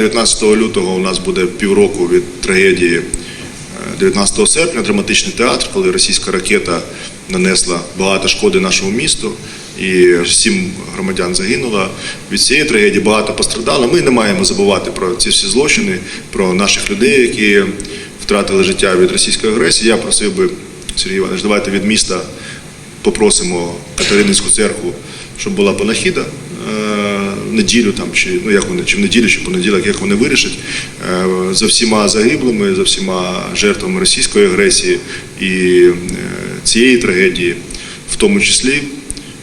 19 лютого у нас буде півроку від трагедії е, 19 серпня, драматичний театр, коли російська ракета нанесла багато шкоди нашому місту. І сім громадян загинуло. Від цієї трагедії багато пострадало. Ми не маємо забувати про ці всі злочини, про наших людей, які втратили життя від російської агресії. Я просив би, Сергій Іванович, давайте від міста попросимо Катерининську церкву, щоб була панахіда е, неділю там, чи ну як вони, чи в неділю, чи понеділок, як вони вирішать, е, за всіма загиблими, за всіма жертвами російської агресії і е, цієї трагедії, в тому числі.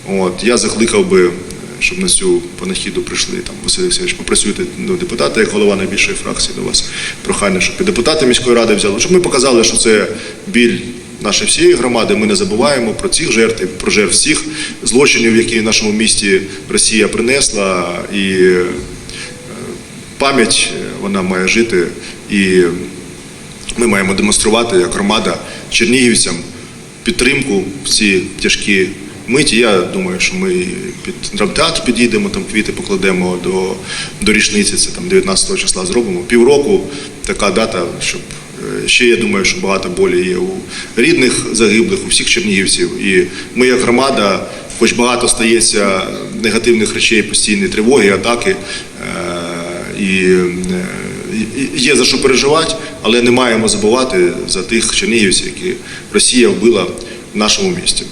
От я закликав би, щоб на цю панахіду прийшли там Василь Олексійович, попрацюйте ну, депутати, як голова найбільшої фракції до вас. Прохання, щоб і депутати міської ради взяли, щоб ми показали, що це біль нашої всієї громади. Ми не забуваємо про цих жертв, про жертв всіх злочинів, які в нашому місті Росія принесла, і е, пам'ять е, вона має жити. І ми маємо демонструвати як громада чернігівцям підтримку в ці тяжкі миті. Я думаю, що ми під драмтеатр підійдемо, там квіти покладемо до, до річниці, це там 19 числа зробимо. Півроку така дата, щоб ще я думаю, що багато болі є у рідних загиблих, у всіх чернігівців. І ми, як громада, хоч багато стається негативних речей, постійної тривоги, атаки. е, е, і- є за що переживати, але не маємо забувати за тих чернігівців, які Росія вбила в нашому місті.